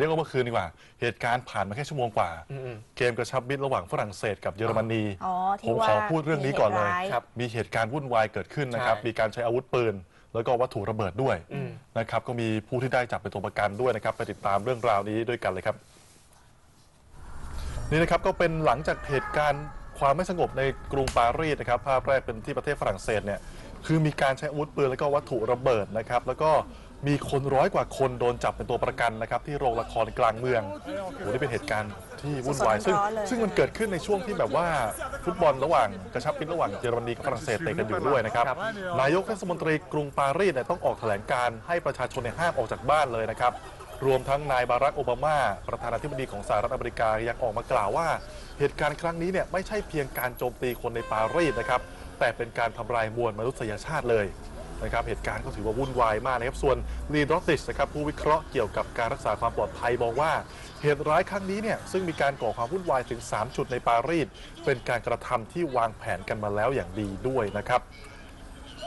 เรียกว่าเมื่อคืนดีกว่า เหตุการณ์ผ่านมาแค่ชั่วโมงกว่าอืมเกมกระชับมิตรระหว่างฝรั่งเศสกับเยอรมนีอ๋อผที่มว่าขอพูดเรื่องนี้ก่อนเลยมีหตุร้าครับมีเหตุการณ์วุ่นวายเกิดขึ้นนะครับใช่มีการใช้อาวุธปืน แล้วก็วัตถุระเบิดด้วยอืมนะครับ ก็มีผู้ที่ได้จับเป็นตัวประกันด้วยนะครับ ไปติดตามเรื่องราวนี้ด้วยกันเลยครับ นี่นะครับก็เป็นหลังจากเหตุการณ์ความไม่สงบในกรุงปารีสนะครับ ภาพแรกเป็นที่ประเทศฝรั่งเศสเนี่ย คือมีการใช้อาวุธปืนแล้วก็วัตถุระเบิดนะครับ แล้วก็มีคนร้อยกว่าคนโดนจับเป็นตัวประกันนะครับ ที่โรงละครกลางเมืองโอ้โหนี่เป็นเหตุการณ์ที่วุ่นวายสดๆซึ่งร้อนๆเลย ซึ่งมันเกิดขึ้นในช่วงที่แบบว่าฟุตบอลระหว่างกระชับมิตรระหว่างเยอรมนีกับฝรั่งเศสเตะกันอยู่ด้วยนะครับครับนายกเทศมนตรีกรุงปารีสเนี่ยต้องออกแถลงการณ์ให้ประชาชนเนี่ยห้ามออกจากบ้านเลยนะครับ รวมทั้งนายบารักโอบามา ประธานาธิบดีของสหรัฐอเมริกายังออกมากล่าวว่า เหตุการณ์ครั้งนี้เนี่ยไม่ใช่เพียงการโจมตีคนในปารีสนะครับ แต่เป็นการทำลายมวลมนุษยชาติเลยนะครับเหตุการณ์ก็ถือว่าวุ่นวายมากนะครับ ส่วนลีดรอติชนะครับผู้วิเคราะห์เกี่ยวกับการรักษาความปลอดภัยมองว่าเหตุร้ายครั้งนี้เนี่ยซึ่งมีการก่อความวุ่นวายถึง 3 จุดในปารีสเป็นการกระทำที่วางแผนกันมาแล้วอย่างดีด้วยนะครับ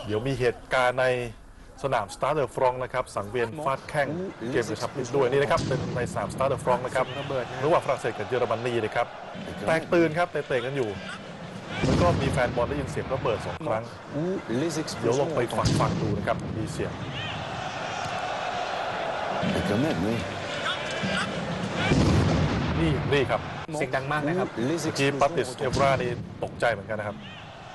เดี๋ยวมีเหตุการณ์ในสนามสตาร์เดอร์ฟรองนะครับสังเวียนฟาดแข้งเกมกระชับมิตรด้วยนี่นะครับเป็นในสนามสตาร์เดอร์ฟรองนะครับระเบิดนะระหว่างฝรั่งเศสกับเยอรมนีนะครับแตกตื่นครับเตะๆกันอยู่ แล้วก็มีแฟนบอลได้ยินเสียงระเบิดสองครั้ง où les เดี๋ยวล explosions องไป ont ฟังฟังดูนะครับ มีเสียง Mais quand même, oui. นี่นี่ครับเสียงดังมากนะครับ Où les เมื่อกี้ปัตติส explosions เอ ont ฟรานี่ตกใจเหมือนกันนะครับ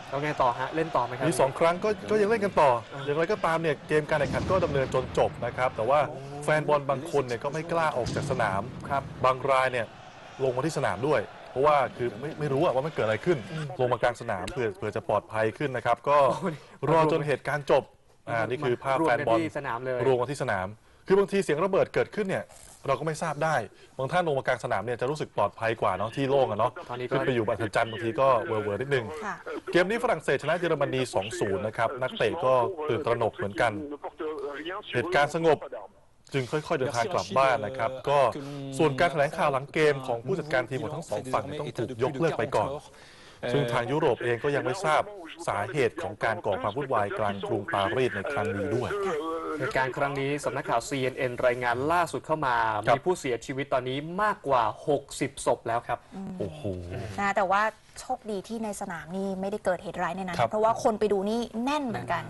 แล้วไงต่อฮะ เล่นต่อไหมครับมีสองครั้งก็ก็ยังเล่นกันต่อ อย่างไรก็ตามเนี่ยเกมการแข่งขันก็ดำเนินจนจบนะครับ แต่ว่าแฟนบอลบางคนเนี่ยก็ไม่กล้าออกจากสนามครับบางรายเนี่ยลงมาที่สนามด้วยเพ ราะว่าคือไม่ไม่รู้อะว่ามันเกิดอะไรขึ้น ลงมากลางสนามเพื่อเพื่อจะปลอดภัยขึ้นนะครับ ก็รอจนเหตุการณ์จบอ่านี่คือภาพรวมแฟนกันบอลที่สนามเลย รวมกันที่สนาม คือบางทีเสียงระเบิดเกิดขึ้นเนี่ยเราก็ไม่ทราบได้ บางท่านลงมากลางสนามเนี่ยจะรู้สึกปลอดภัยกว่าเนาะที่โล่งอะเนาะตอนนี้ก็ ขึ้นไปอยู่บัตรจันทร์บางทีก็เวอร์เวอร์นิดนึง ค่ะ เกมนี้ฝรั่งเศสชนะเยอรมนี 2-0 นะครับ นักเตะก็ตื่นตระหนกเหมือนกัน เหตุการณ์สงบ จึงค่อย ๆ เดินทางกลับบ้านนะครับ ก็ส่วนการแถลงข่าวหลังเกมของผู้จัดการทีมของทั้งสองฝั่งเนี่ยต้องถูกยกเลิกไปก่อน ซึ่งทางยุโรปเองก็ยังไม่ทราบสาเหตุของการก่อความวุ่นวายกลางกรุงปารีสในครั้งนี้ด้วยเหตุการณ์ครั้งนี้สำนักข่าว CNN รายงานล่าสุดเข้ามาครับมีผู้เสียชีวิตตอนนี้มากกว่า 60 ศพแล้วครับ โอ้โหนะแต่ว่าโชคดีที่ในสนามนี่ไม่ได้เกิดเหตุร้ายในนั้นครับเพราะว่าคนไปดูนี่แน่นเหมือนกัน